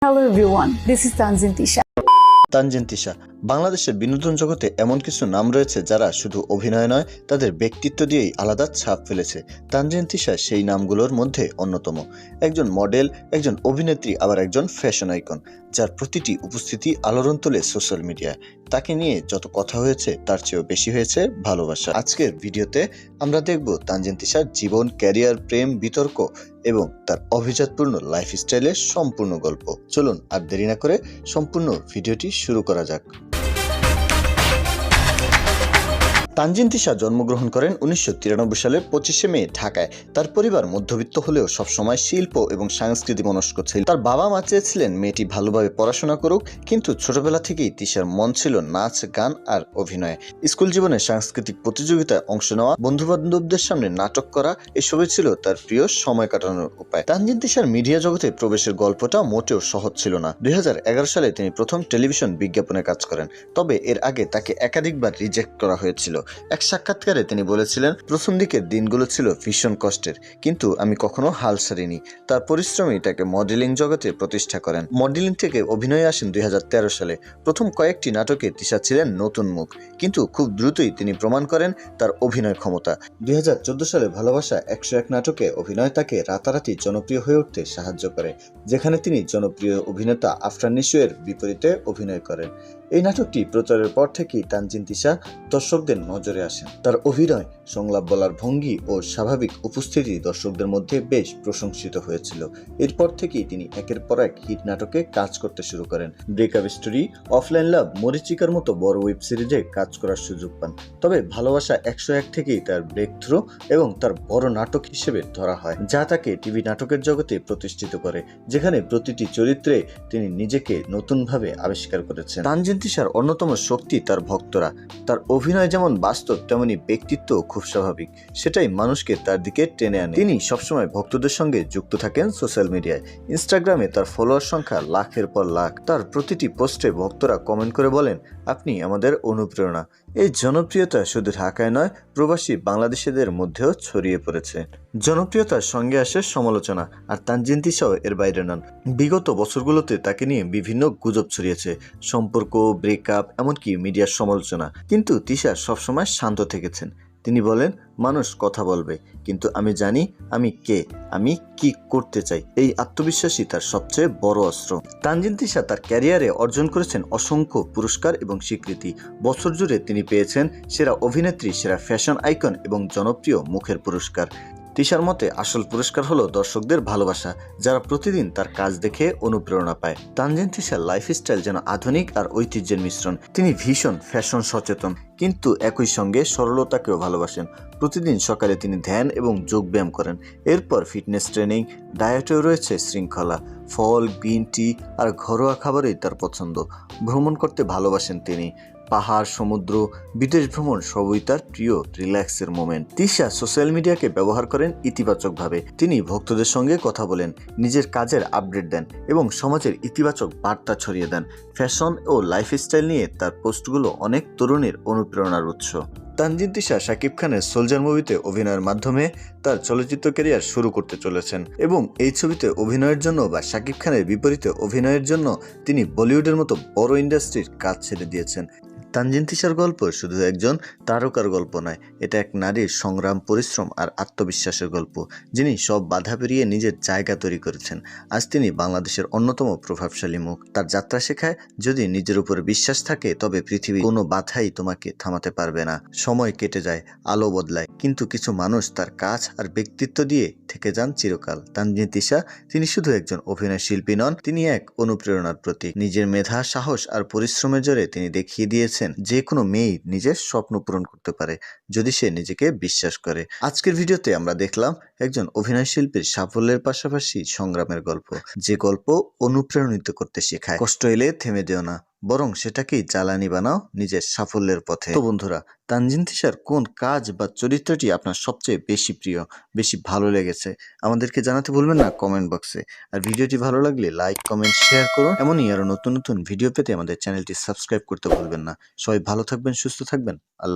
Hello everyone, this is Tanzin Tisha. Tanzin Tisha, বাংলাদেশের বিনোদন জগতে এমন কিছু নাম রয়েছে যারা শুধু অভিনয় নয়, তাদের ব্যক্তিত্ব দিয়েই আলাদা ছাপ ফেলেছে। তানজিন তিশা সেই নামগুলোর মধ্যে অন্যতম। একজন মডেল, একজন অভিনেত্রী, আবার একজন ফ্যাশন আইকন, যার প্রতিটি উপস্থিতি আলোড়ন তোলে সোশ্যাল মিডিয়ায়। তাকে নিয়ে যত কথা হয়েছে, তার চেয়েও বেশি হয়েছে ভালোবাসা। আজকের ভিডিওতে আমরা দেখব তানজিন তিশার জীবন, ক্যারিয়ার, প্রেম, বিতর্ক এবং তার অভিজাতপূর্ণ লাইফস্টাইলের সম্পূর্ণ গল্প। চলুন আর দেরি না করে সম্পূর্ণ ভিডিওটি শুরু করা যাক। তানজিন তিশা জন্মগ্রহণ করেন উনিশশো সালের পঁচিশে মে, ঢাকায়। তার পরিবার মধ্যবিত্ত হলেও সবসময় শিল্প এবং সংস্কৃতি মনস্ক ছিল। তার বাবা মা চেয়েছিলেন মেয়েটি ভালোভাবে পড়াশোনা করুক, কিন্তু ছোটবেলা থেকেই তিশার মন ছিল নাচ, গান আর অভিনয়ে। স্কুল জীবনে সাংস্কৃতিক প্রতিযোগিতায় অংশ নেওয়া বন্ধু বান্ধবদের সামনে নাটক করা, এসবই ছিল তার প্রিয় সময় কাটানোর উপায়। তানজিন তিশার মিডিয়া জগতে প্রবেশের গল্পটা মোটেও সহজ ছিল না। দুই হাজার এগারো সালে তিনি প্রথম টেলিভিশন বিজ্ঞাপনে কাজ করেন, তবে এর আগে তাকে একাধিকবার রিজেক্ট করা হয়েছিল। এক সাক্ষাৎকারে তিনি বলেছিলেন, প্রথম দিকের দিনগুলো ছিল ভীষণ কষ্টের, কিন্তু আমি কখনো হাল ছাড়িনি। তার পরিশ্রমই তাকে মডেলিং জগতে প্রতিষ্ঠা করেন। মডেলিং থেকে অভিনয়ে আসেন দু হাজার তেরো সালে। প্রথম কয়েকটি নাটকে তিশা ছিলেন নতুন মুখ, কিন্তু খুব দ্রুতই তিনি প্রমাণ করেন তার অভিনয় ক্ষমতা। দুই হাজার চোদ্দ সালে ভালোবাসা একশো এক নাটকে অভিনয় তাকে রাতারাতি জনপ্রিয় হয়ে উঠতে সাহায্য করে, যেখানে তিনি জনপ্রিয় অভিনেতা আফরান নিশোয়ের বিপরীতে অভিনয় করেন। এই নাটকটি প্রচারের পর থেকেই তানজিন তিশা দর্শকদের নজরে আসেন। তার অভিনয়, সংলাপ বলার ভঙ্গি ও স্বাভাবিক উপস্থিতি দর্শকদের মধ্যে বেশ প্রশংসিত হয়েছিল। এরপর থেকেই তিনি একের পর এক হিট নাটকে কাজ করতে শুরু করেন। ব্রেকআপ স্টোরি, অফলাইন লাভ, মরিচিকার মতো বড় ওয়েব সিরিজে কাজ করার সুযোগ পান। তবে ভালোবাসা একশো এক থেকেই তার ব্রেক থ্রু এবং তার বড় নাটক হিসেবে ধরা হয়, যা তাকে টিভি নাটকের জগতে প্রতিষ্ঠিত করে, যেখানে প্রতিটি চরিত্রে তিনি নিজেকে নতুনভাবে আবিষ্কার করেছেন। তানজিন তিশার অন্যতম শক্তি তার ভক্তরা। তার অভিনয় যেমন বাস্তব, তেমনি ব্যক্তিত্ব খুব স্বাভাবিক। সেটাই মানুষকে তার দিকে টেনে আনে। তিনি সবসময় ভক্তদের সঙ্গে যুক্ত থাকেন সোশ্যাল মিডিয়ায়। ইনস্টাগ্রামে তার ফলোয়ার সংখ্যা লাখের পর লাখ। তার প্রতিটি পোস্টে ভক্তরা কমেন্ট করে বলেন, আপনি আমাদের অনুপ্রেরণা। এই জনপ্রিয়তা শুধু ঢাকায় নয়, প্রবাসী বাংলাদেশিদের মধ্যেও ছড়িয়ে পড়েছে। জনপ্রিয়তার সঙ্গে আসে সমালোচনা আর তানজিন এর বাইরে নন। বিগত বছরগুলোতে তাকে নিয়ে বিভিন্ন গুজব ছড়িয়েছে, সম্পর্ক ব্রেকআপ এমনকি মিডিয়ার সমালোচনা। কিন্তু তিশা সবসময় শান্ত থেকেছেন। তিনি বলেন, মানুষ কথা বলবে, কিন্তু আমি জানি আমি কে, আমি কি করতে চাই। এই আত্মবিশ্বাসই তার সবচেয়ে বড় অস্ত্র। তানজিন তিশা তার ক্যারিয়ারে অর্জন করেছেন অসংখ্য পুরস্কার এবং স্বীকৃতি। বছর জুড়ে তিনি পেয়েছেন সেরা অভিনেত্রী, সেরা ফ্যাশন আইকন এবং জনপ্রিয় মুখের পুরস্কার। তিশার মতে আসল পুরস্কার হলো দর্শকদের ভালোবাসা, যারা প্রতিদিন তার কাজ দেখে অনুপ্রেরণা পায়। তানজিন তিশার লাইফস্টাইল যেন আধুনিক আর ঐতিহ্যের মিশ্রণ। তিনি ভীষণ ফ্যাশন সচেতন, কিন্তু একই সঙ্গে সরলতাকেও ভালোবাসেন। প্রতিদিন সকালে তিনি ধ্যান এবং যোগব্যায়াম করেন। এরপর ফিটনেস ট্রেনিং ডায়েটেও রয়েছে শৃঙ্খলা। ফল গ্রিন টি আর ঘরোয়া খাবারই তার পছন্দ। ভ্রমণ করতে ভালোবাসেন তিনি। পাহাড়, সমুদ্র, বিদেশ ভ্রমণ সবই তার প্রিয় রিল্যাক্সের মোমেন্ট। তিশা সোশ্যাল মিডিয়াকে ব্যবহার করেন ইতিবাচকভাবে। তিনি ভক্তদের সঙ্গে কথা বলেন, নিজের কাজের আপডেট দেন এবং সমাজের ইতিবাচক বার্তা ছড়িয়ে দেন। ফ্যাশন ও লাইফস্টাইল নিয়ে তার পোস্টগুলো অনেক তরুণের অনুপ্রেরণার উৎস। তানজিন তিশা শাকিব খানের সোলজার মুভিতে অভিনয়ের মাধ্যমে তার চলচ্চিত্র ক্যারিয়ার শুরু করতে চলেছেন এবং এই ছবিতে অভিনয়ের জন্য বা শাকিব খানের বিপরীতে অভিনয়ের জন্য তিনি বলিউডের মতো বড় ইন্ডাস্ট্রির কাজ ছেড়ে দিয়েছেন। তানজিন তিশার গল্প শুধু একজন তারকার গল্প নয়, এটা এক নারীর সংগ্রাম, পরিশ্রম আর আত্মবিশ্বাসের গল্প, যিনি সব বাধা পেরিয়ে নিজের জায়গা তৈরি করেছেন। আজ তিনি বাংলাদেশের অন্যতম প্রভাবশালী মুখ। তার যাত্রা শেখায়, যদি নিজের উপর বিশ্বাস থাকে, তবে পৃথিবী কোনো বাধাই তোমাকে থামাতে পারবে না। সময় কেটে যায়, আলো বদলায়, কিন্তু কিছু মানুষ তার কাজ আর ব্যক্তিত্ব দিয়ে থেকে যান চিরকাল। তানজিন তিশা, তিনি শুধু একজন অভিনয় শিল্পী নন, তিনি এক অনুপ্রেরণার প্রতীক। নিজের মেধা, সাহস আর পরিশ্রমের জোরে তিনি দেখিয়ে দিয়েছেন যে কোনো মেয়ে নিজের স্বপ্ন পূরণ করতে পারে যদি সে নিজেকে বিশ্বাস করে। আজকের ভিডিওতে আমরা দেখলাম একজন অভিনয় শিল্পীর সাফল্যের পাশাপাশি সংগ্রামের গল্প। যে গল্প অনুপ্রাণিত করতে শেখায়। কষ্ট এলে থেমে যেও না। বরং সেটাকেই জ্বালানি বানাও নিজের সাফল্যের পথে। তো বন্ধুরা, তানজিন তিশার কোন কাজ বা চরিত্রটি আপনার সবচেয়ে বেশি প্রিয়, বেশি ভালো লেগেছে, আমাদেরকে জানাতে ভুলবেন না কমেন্ট বক্সে। আর ভিডিওটি ভালো লাগলে লাইক, কমেন্ট, শেয়ার করুন। এমনই আরও নতুন নতুন ভিডিও পেতে আমাদের চ্যানেলটি সাবস্ক্রাইব করতে ভুলবেন না। সবাই ভালো থাকবেন, সুস্থ থাকবেন। আল্লাহ